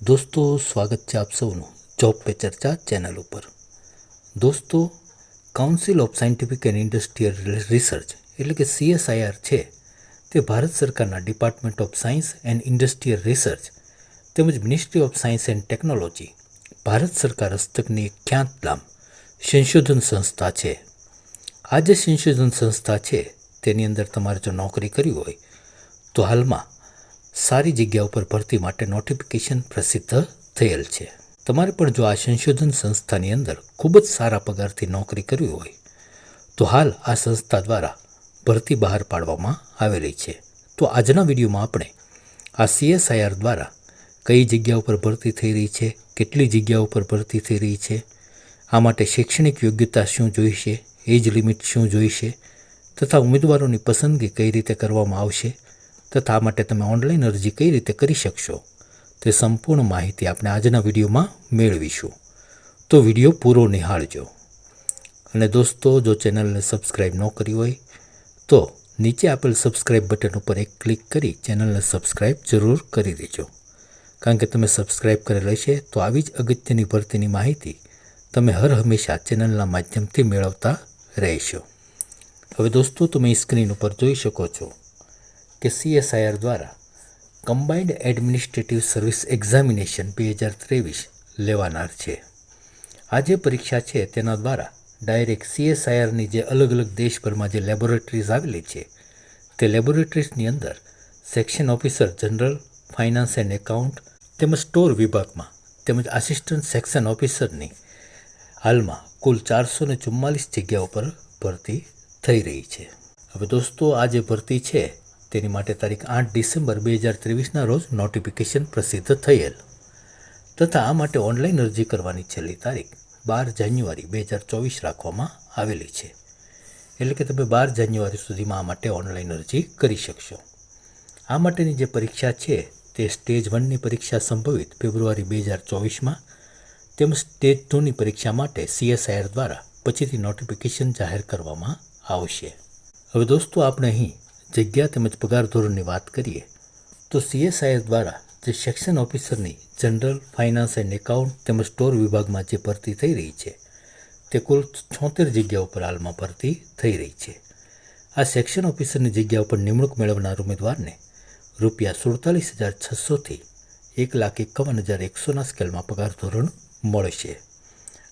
દોસ્તો, સ્વાગત છે આપ સૌનું જોબ પે ચર્ચા ચેનલ ઉપર. દોસ્તો council of scientific and industrial research એટલે કે સીએસઆઈઆર છે તે ભારત સરકારના department of science and industrial research તેમજ ministry of science and technology Bharat સરકાર હસ્તકની એક ખ્યાતનામ સંશોધન સંસ્થા છે. આ જે સંશોધન સંસ્થા છે તેની અંદર તમારે જો નોકરી કરવી હોય તો હાલમાં સારી જગ્યા ઉપર ભરતી માટે નોટિફિકેશન પ્રસિદ્ધ થયેલ છે. તમારે પણ જો આ સંશોધન સંસ્થાની અંદર ખૂબ જ સારા પગારથી નોકરી કરવી હોય, તો હાલ આ સંસ્થા દ્વારા ભરતી બહાર પાડવામાં આવેલી છે. તો આજના વિડીયોમાં આપણે આ સીએસઆઈઆર દ્વારા કઈ જગ્યા ઉપર ભરતી થઈ રહી છે, કેટલી જગ્યા ઉપર ભરતી થઈ રહી છે, આ માટે શૈક્ષણિક યોગ્યતા શું જોઈશે, એજ લિમિટ શું જોઈશે, તથા ઉમેદવારોની પસંદગી કઈ રીતે કરવામાં આવશે તથા માટે તમે ઓનલાઈન અરજી કઈ રીતે કરી શકશો તે સંપૂર્ણ માહિતી આપણે આજના વિડીયોમાં મેળવીશું. તો વીડિયો પૂરો નિહાળજો. અને દોસ્તો, જો ચેનલને સબસ્ક્રાઈબ ન કરી હોય, તો નીચે આપેલ સબસ્ક્રાઈબ બટન ઉપર એક ક્લિક કરી ચેનલને સબસ્ક્રાઈબ જરૂર કરી દેજો. કારણ કે તમે સબસ્ક્રાઈબ કરેલ હશે, તો આવી જ અગત્યની ભરતીની માહિતી તમે હર હંમેશા ચેનલના માધ્યમથી મેળવતા રહેશો. હવે દોસ્તો, તમે સ્ક્રીન ઉપર જોઈ શકો છો. કે સીએસઆઈઆર દ્વારા કમ્બાઇન્ડ એડમિનિસ્ટ્રેટિવ સર્વિસ એક્ઝામિનેશન બે હજાર ત્રેવીસ લેવાનાર છે. આ જે પરીક્ષા છે તેના દ્વારા ડાયરેક્ટ સીએસઆઈઆરની જે અલગ અલગ દેશભરમાં જે લેબોરેટરીઝ આવેલી છે, તે લેબોરેટરીઝની અંદર section officer general finance and account તેમજ સ્ટોર વિભાગમાં તેમજ આસિસ્ટન્ટ સેક્શન ઓફિસરની હાલમાં કુલ ચારસો ને ચુમ્માલીસ જગ્યાઓ પર ભરતી થઈ રહી છે. હવે દોસ્તો, આ જે ભરતી છે તેની માટે તારીખ આઠ ડિસેમ્બર બે હજાર ત્રેવીસના રોજ નોટિફિકેશન પ્રસિદ્ધ થયેલ. તથા આ માટે ઓનલાઈન અરજી કરવાની છેલ્લી તારીખ બાર જાન્યુઆરી બે હજાર ચોવીસ રાખવામાં આવેલી છે. એટલે કે તમે બાર જાન્યુઆરી સુધીમાં આ માટે ઓનલાઈન અરજી કરી શકશો. આ માટેની જે પરીક્ષા છે તે સ્ટેજ વનની પરીક્ષા સંભવિત ફેબ્રુઆરી બે હજાર ચોવીસમાં. તેમજ સ્ટેજ ટુની પરીક્ષા માટે સીએસઆઈઆર દ્વારા પછીથી નોટિફિકેશન જાહેર કરવામાં આવશે. હવે દોસ્તો, આપણે અહીં જગ્યા તેમજ પગાર ધોરણની વાત કરીએ, તો સીએસઆઈએસ દ્વારા જે સેક્શન ઓફિસરની જનરલ ફાઇનાન્સ એન્ડ એકાઉન્ટ તેમજ સ્ટોર વિભાગમાં જે ભરતી થઈ રહી છે, તે કુલ છોતેર જગ્યા ઉપર હાલમાં ભરતી થઈ રહી છે. આ સેક્શન ઓફિસરની જગ્યા ઉપર નિમણૂક મેળવનાર ઉમેદવારને રૂપિયા સુડતાલીસ હજાર છસોથી એક લાખ એકાવન હજાર એકસોના સ્કેલમાં પગાર ધોરણ મળશે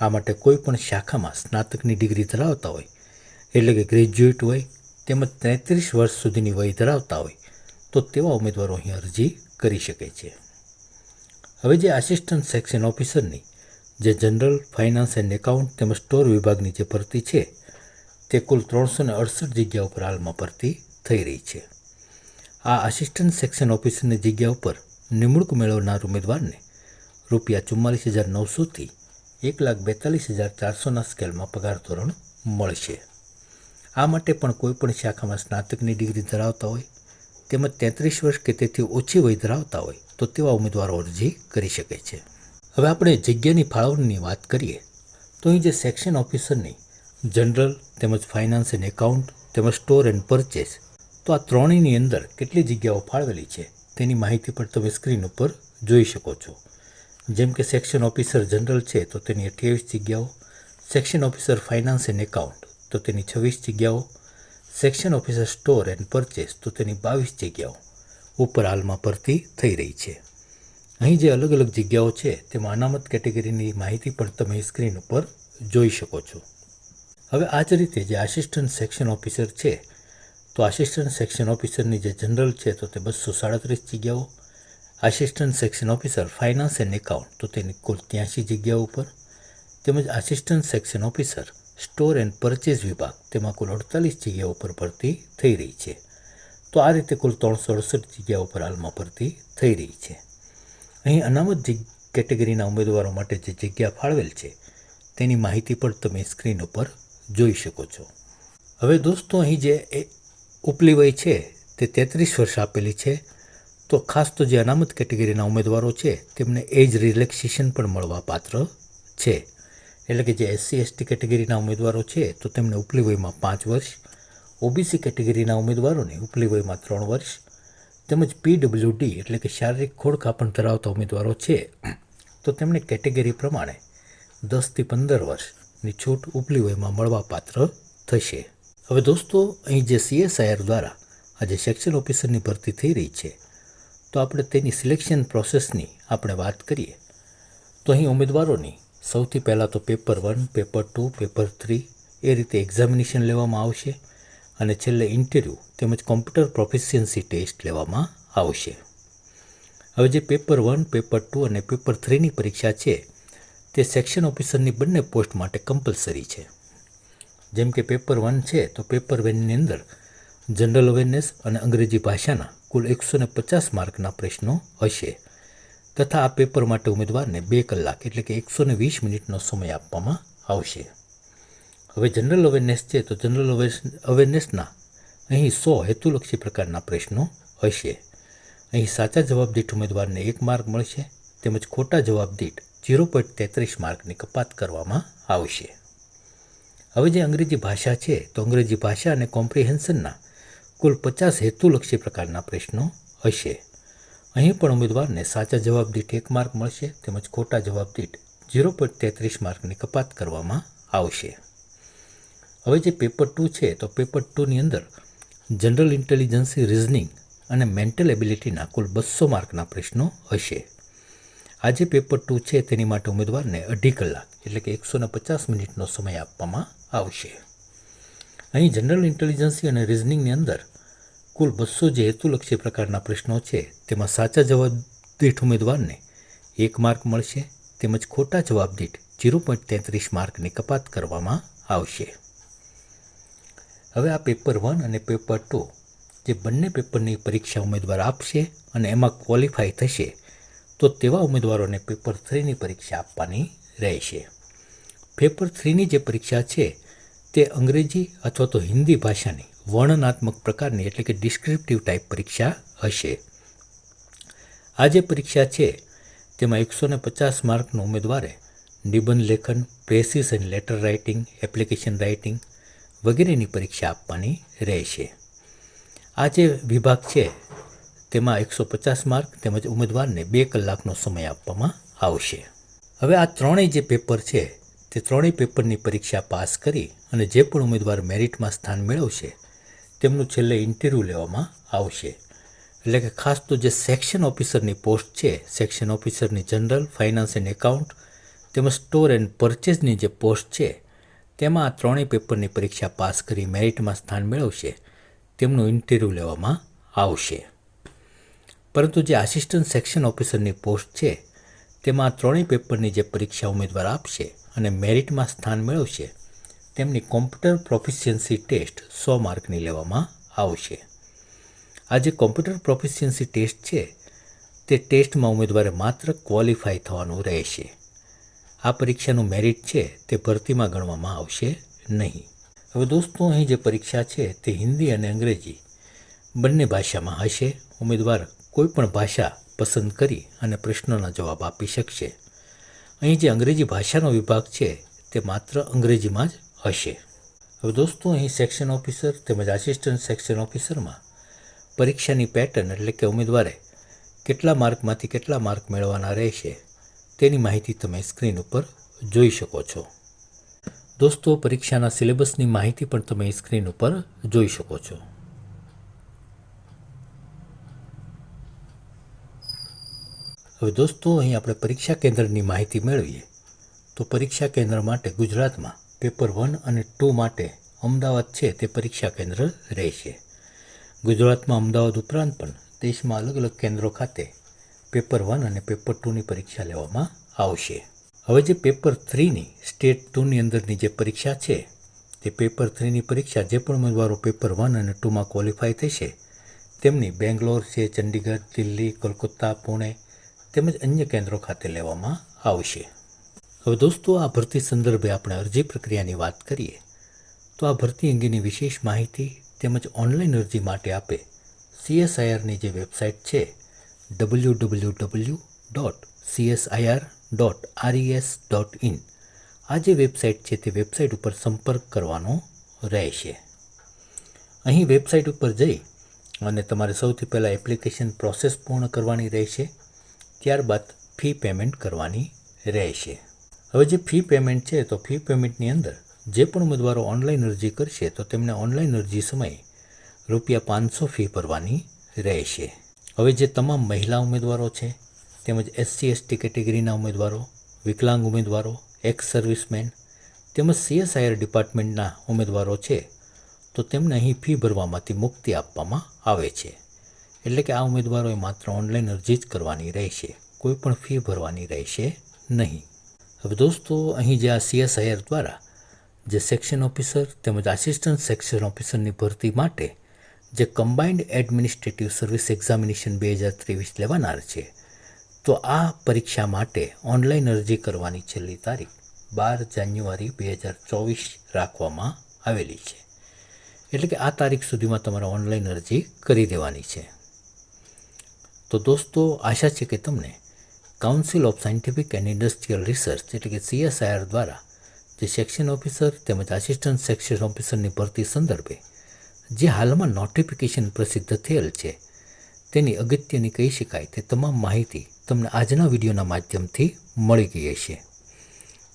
આ માટે કોઈ પણ શાખામાં સ્નાતકની ડિગ્રી ધરાવતા હોય, એટલે કે ગ્રેજ્યુએટ હોય તેમજ તેત્રીસ વર્ષ સુધીની વય ધરાવતા હોય, તો તેવા ઉમેદવારો અહીં અરજી કરી શકે છે. હવે જે આસિસ્ટન્ટ સેક્શન ઓફિસરની જે જનરલ ફાઇનાન્સ એન્ડ એકાઉન્ટ તેમજ સ્ટોર વિભાગની જે ભરતી છે, તે કુલ ત્રણસો ને અડસઠ જગ્યા ઉપર હાલમાં ભરતી થઈ રહી છે. આ આસિસ્ટન્ટ સેક્શન ઓફિસરની જગ્યા ઉપર નિમણૂક મેળવનાર ઉમેદવારને રૂપિયા ચુમ્માલીસ હજાર નવસોથી એક લાખ બેતાલીસ હજાર ચારસોના સ્કેલમાં પગાર ધોરણ મળશે. આ માટે પણ કોઈપણ શાખામાં સ્નાતકની ડિગ્રી ધરાવતા હોય તેમજ તેત્રીસ વર્ષ કે તેથી ઓછી વય ધરાવતા હોય તો તેવા ઉમેદવારો અરજી કરી શકે છે. હવે આપણે જગ્યાની ફાળવણીની વાત કરીએ તો અહીં જે સેક્શન ઓફિસરની જનરલ તેમજ ફાઇનાન્સ એન્ડ એકાઉન્ટ તેમજ સ્ટોર એન્ડ પરચેસ તો આ ત્રણેયની અંદર કેટલી જગ્યાઓ ફાળવેલી છે તેની માહિતી પણ તમે સ્ક્રીન ઉપર જોઈ શકો છો. જેમ કે સેક્શન ઓફિસર જનરલ છે તો તેની અઠ્યાવીસ જગ્યાઓ section officer finance and account તો તેની છવ્વીસ જગ્યાઓ section officer store and purchase તો તેની બાવીસ જગ્યાઓ ઉપર હાલમાં ભરતી થઈ રહી છે. અહીં જે અલગ અલગ જગ્યાઓ છે તેમાં અનામત કેટેગરીની માહિતી પણ તમે સ્ક્રીન ઉપર જોઈ શકો છો. હવે આ જ રીતે જે આસિસ્ટન્ટ સેક્શન ઓફિસર છે, તો આસિસ્ટન્ટ સેક્શન ઓફિસરની જે જનરલ છે તો તે બસો સાડત્રીસ જગ્યાઓ, assistant section officer finance and account તો તેની કુલ ત્યાંસી જગ્યાઓ ઉપર, તેમજ assistant section officer store and purchase વિભાગ. તેમાં કુલ અડતાલીસ જગ્યાઓ પર ભરતી થઈ રહી છે. તો આ રીતે કુલ ત્રણસો અડસઠ જગ્યાઓ પર હાલમાં ભરતી થઈ રહી છે. અહીં અનામત કેટેગરીના ઉમેદવારો માટે જે જગ્યા ફાળવેલ છે, તેની માહિતી પણ તમે સ્ક્રીન ઉપર જોઈ શકો છો. હવે દોસ્તો, અહીં જે ઉપલી વય છે, તે તેત્રીસ વર્ષ આપેલી છે. તો ખાસ તો જે અનામત કેટેગરીના ઉમેદવારો છે, તેમને એજ રિલેક્સેશન પણ મળવા પાત્ર છે. એટલે કે જે એસસી એસટી કેટેગરીના ઉમેદવારો છે, તો તેમને ઉપલી વયમાં પાંચ વર્ષ ઓબીસી કેટેગરીના ઉમેદવારોને ઉપલી વયમાં ત્રણ વર્ષ, તેમજ પીડબ્લ્યુડી એટલે કે શારીરિક ખોડખાપણ ધરાવતા ઉમેદવારો છે, તો તેમને કેટેગરી પ્રમાણે દસથી પંદર વર્ષની છૂટ ઉપલી વયમાં મળવાપાત્ર થશે. હવે દોસ્તો, અહીં જે સીએસઆઈઆર દ્વારા આજે સેક્શન ઓફિસરની ભરતી થઈ રહી છે, તો આપણે તેની સિલેક્શન પ્રોસેસની આપણે વાત કરીએ. તો અહીં ઉમેદવારોની સૌથી પહેલાં તો paper one, paper two, paper three એ રીતે એક્ઝામિનેશન લેવામાં આવશે અને છેલ્લે ઇન્ટરવ્યૂ તેમજ કોમ્પ્યુટર પ્રોફિશિયન્સી ટેસ્ટ લેવામાં આવશે. હવે જે પેપર વન, પેપર ટુ અને પેપર થ્રીની પરીક્ષા છે, તે સેક્શન ઓફિસરની બંને પોસ્ટ માટે કમ્પલસરી છે. જેમ કે પેપર વન છે, તો પેપર વનની અંદર જનરલ અવેરનેસ અને અંગ્રેજી ભાષાના કુલ એકસો પચાસ માર્કના પ્રશ્નો હશે. તથા આ પેપર માટે ઉમેદવારને બે કલાક એટલે કે એકસો ને વીસ મિનિટનો સમય આપવામાં આવશે. હવે જનરલ અવેરનેસ છે તો જનરલ અવેરનેસના અહીં સો હેતુલક્ષી પ્રકારના પ્રશ્નો હશે. અહીં સાચા જવાબ દીઠ ઉમેદવારને એક માર્ક મળશે, તેમજ ખોટા જવાબ દીઠ ઝીરો પોઈન્ટ તેત્રીસ માર્કની કપાત કરવામાં આવશે. હવે જે અંગ્રેજી ભાષા છે તો અંગ્રેજી ભાષા અને કોમ્પ્રિહેન્શનના કુલ પચાસ હેતુલક્ષી પ્રકારના પ્રશ્નો હશે. અહીં પણ ઉમેદવારને સાચા જવાબ દીઠ એક માર્ક મળશે તેમજ ખોટા જવાબ દીઠ ઝીરો પોઈન્ટ તેત્રીસ માર્કની કપાત કરવામાં આવશે. હવે જે પેપર ટુ છે, તો પેપર ટુની અંદર જનરલ ઇન્ટેલિજન્સી રિઝનિંગ અને મેન્ટલ એબિલિટીના કુલ બસો માર્કના પ્રશ્નો હશે. આ જે પેપર ટુ છે, તેની માટે ઉમેદવારને અઢી કલાક, એટલે કે એકસો પચાસ મિનિટનો સમય આપવામાં આવશે. અહીં જનરલ ઇન્ટેલિજન્સી અને રિઝનિંગની અંદર કુલ બસો જે હેતુલક્ષી પ્રકારના પ્રશ્નો છે, તેમાં સાચા જવાબ દીઠ ઉમેદવારને એક માર્ક મળશે, તેમજ ખોટા જવાબ દીઠ ઝીરો પોઈન્ટ તેત્રીસ માર્કની કપાત કરવામાં આવશે. હવે આ પેપર વન અને પેપર ટુ, જે બંને પેપરની પરીક્ષા ઉમેદવાર આપશે અને એમાં ક્વોલિફાય થશે, તો તેવા ઉમેદવારોને પેપર થ્રીની પરીક્ષા આપવાની રહેશે. પેપર થ્રીની જે પરીક્ષા છે, તે અંગ્રેજી અથવા તો હિન્દી ભાષાની વર્ણનાત્મક પ્રકારની એટલે કે ડિસ્ક્રિપ્ટિવ ટાઈપ પરીક્ષા હશે. આ જે પરીક્ષા છે, તેમાં એકસો ને પચાસ માર્કનું ઉમેદવારે નિબંધ લેખન, precis and letter writing, application writing વગેરેની પરીક્ષા આપવાની રહેશે. આ જે વિભાગ છે, તેમાં એકસો પચાસ માર્ક તેમજ ઉમેદવારને બે કલાકનો સમય આપવામાં આવશે. હવે આ ત્રણેય જે પેપર છે, તે ત્રણેય પેપરની પરીક્ષા પાસ કરી અને જે પણ ઉમેદવાર મેરિટમાં સ્થાન મેળવશે તેમનું છેલ્લે ઇન્ટરવ્યૂ લેવામાં આવશે. એટલે કે ખાસ તો જે સેક્શન ઓફિસરની પોસ્ટ છે સેક્શન ઓફિસરની જનરલ ફાઇનાન્સ એન્ડ એકાઉન્ટ તેમજ સ્ટોર એન્ડ પરચેઝની જે પોસ્ટ છે, તેમાં આ ત્રણેય પેપરની પરીક્ષા પાસ કરી મેરિટમાં સ્થાન મેળવશે, તેમનું ઇન્ટરવ્યૂ લેવામાં આવશે. પરંતુ જે આસિસ્ટન્ટ સેક્શન ઓફિસરની પોસ્ટ છે, તેમાં આ ત્રણેય પેપરની જે પરીક્ષા ઉમેદવાર આપશે અને મેરિટમાં સ્થાન મેળવશે તેમની કોમ્પ્યુટર પ્રોફિશિયન્સી ટેસ્ટ સો માર્કની લેવામાં આવશે. આ જે કોમ્પ્યુટર પ્રોફિશિયન્સી ટેસ્ટ છે, તે ટેસ્ટમાં ઉમેદવારે માત્ર ક્વોલિફાય થવાનું રહેશે. આ પરીક્ષાનું મેરિટ છે, તે ભરતીમાં ગણવામાં આવશે નહીં. હવે દોસ્તો, અહીં જે પરીક્ષા છે, તે હિન્દી અને અંગ્રેજી બંને ભાષામાં હશે. ઉમેદવાર કોઈ પણ ભાષા પસંદ કરી અને પ્રશ્નોના જવાબ આપી શકશે. અહીં જે અંગ્રેજી ભાષાનો વિભાગ છે, તે માત્ર અંગ્રેજીમાં જ હશે. હવે દોસ્તો, અહીં સેક્શન ઓફિસર તેમજ આસિસ્ટન્ટ સેક્શન ઓફિસરમાં પરીક્ષાની પેટર્ન એટલે કે ઉમેદવારે કેટલા માર્કમાંથી કેટલા માર્ક મેળવવાના રહેશે તેની માહિતી તમે સ્ક્રીન ઉપર જોઈ શકો છો. દોસ્તો, પરીક્ષાના સિલેબસની માહિતી પણ તમે સ્ક્રીન ઉપર જોઈ શકો છો. હવે દોસ્તો, અહીં આપણે પરીક્ષા કેન્દ્રની માહિતી મેળવીએ. તો પરીક્ષા કેન્દ્ર માટે ગુજરાતમાં પેપર વન અને ટુ માટે અમદાવાદ છે તે પરીક્ષા કેન્દ્ર રહેશે. ગુજરાતમાં અમદાવાદ ઉપરાંત પણ દેશમાં અલગ અલગ કેન્દ્રો ખાતે પેપર વન અને પેપર ટુની પરીક્ષા લેવામાં આવશે. હવે જે પેપર થ્રીની સ્ટેટ ટુની અંદરની જે પરીક્ષા છે, તે પેપર થ્રીની પરીક્ષા જે પણ ઉમેદવારો પેપર વન અને ટુમાં ક્વોલિફાય થશે, તેમની બેંગ્લોર છે, ચંડીગઢ, દિલ્હી, કોલકાતા, પુણે તેમજ અન્ય કેન્દ્રો ખાતે લેવામાં આવશે. હવે દોસ્તો, આ ભરતી સંદર્ભે આપણે અરજી પ્રક્રિયાની વાત કરીએ. તો આ ભરતી અંગેની વિશેષ માહિતી તેમજ ઓનલાઈન અરજી માટે આપે સીએસઆઈઆરની જે વેબસાઇટ છે W W W dot CSIR dot RES dot in આ જે વેબસાઇટ છે, તે વેબસાઇટ ઉપર સંપર્ક કરવાનો રહેશે. અહીં વેબસાઇટ ઉપર જઈ અને તમારે સૌથી પહેલાં એપ્લિકેશન પ્રોસેસ પૂર્ણ કરવાની રહેશે, ત્યારબાદ ફી પેમેન્ટ કરવાની રહેશે. હવે જે ફી પેમેન્ટ છે, તો ફી પેમેન્ટની અંદર જે પણ ઉમેદવારો ઓનલાઈન અરજી કરશે, તો તેમને ઓનલાઈન અરજી સમયે રૂપિયા પાંચસો ફી ભરવાની રહેશે. હવે જે તમામ મહિલા ઉમેદવારો છે, તેમજ એસસી એસટી કેટેગરીના ઉમેદવારો, વિકલાંગ ઉમેદવારો એક્સ સર્વિસમેન તેમજ સીએસઆઈઆર ડિપાર્ટમેન્ટના ઉમેદવારો છે, તો તેમને અહીં ફી ભરવામાંથી મુક્તિ આપવામાં આવે છે. એટલે કે આ ઉમેદવારોએ માત્ર ઓનલાઈન અરજી જ કરવાની રહેશે, કોઈ પણ ફી ભરવાની રહેશે નહીં. હવે દોસ્તો, અહીં જે આ સીએસઆઈઆર દ્વારા જે સેક્શન ઓફિસર તેમજ આસિસ્ટન્ટ સેક્શન ઓફિસરની ભરતી માટે જે કમ્બાઇન્ડ એડમિનિસ્ટ્રેટિવ સર્વિસ એક્ઝામિનેશન બે હજાર ત્રેવીસ લેવાનાર છે, તો આ પરીક્ષા માટે ઓનલાઈન અરજી કરવાની છેલ્લી તારીખ બાર જાન્યુઆરી બે હજાર ચોવીસ રાખવામાં આવેલી છે. એટલે કે આ તારીખ સુધીમાં તમારે ઓનલાઈન અરજી કરી દેવાની છે. તો દોસ્તો, આશા છે કે તમને council of scientific and industrial research એટલે કે સીએસઆઈઆર દ્વારા, જે સેક્શન ઓફિસર તેમજ આસિસ્ટન્ટ સેક્શન ઓફિસરની ભરતી સંદર્ભે, જે હાલમાં નોટિફિકેશન પ્રસિદ્ધ થયેલ છે, તેની અગત્યની કહી શકાય તે તમામ માહિતી તમને આજના વિડીયોના માધ્યમથી મળી ગઈ હશે.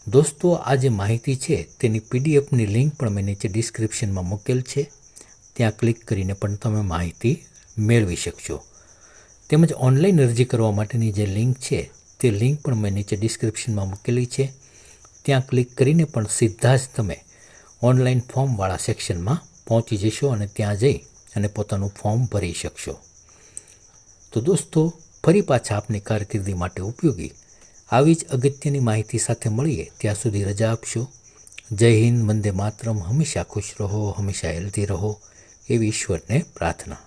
દોસ્તો, આ જે માહિતી છે તેની પીડીએફની લિંક પણ મેં નીચે ડિસ્ક્રિપ્શનમાં મૂકેલ છે. ત્યાં ક્લિક કરીને પણ તમે માહિતી મેળવી શકશો. તેમજ ઓનલાઈન અરજી કરવા માટેની જે લિંક છે, તે લિંક પણ મેં નીચે ડિસ્ક્રિપ્શનમાં મૂકેલી છે. ત્યાં ક્લિક કરીને પણ સીધા જ તમે ઓનલાઈન ફોર્મવાળા સેક્શનમાં પહોંચી જશો અને ત્યાં જઈ અને પોતાનું ફોર્મ ભરી શકશો. તો દોસ્તો, ફરી પાછા આપની કારકિર્દી માટે ઉપયોગી આવી જ અગત્યની માહિતી સાથે મળીએ. ત્યાં સુધી રજા આપશો. જય હિન્દ, વંદે માતરમ. હંમેશા ખુશ રહો, હંમેશા હેલ્ધી રહો. એવી ઈશ્વરને પ્રાર્થના.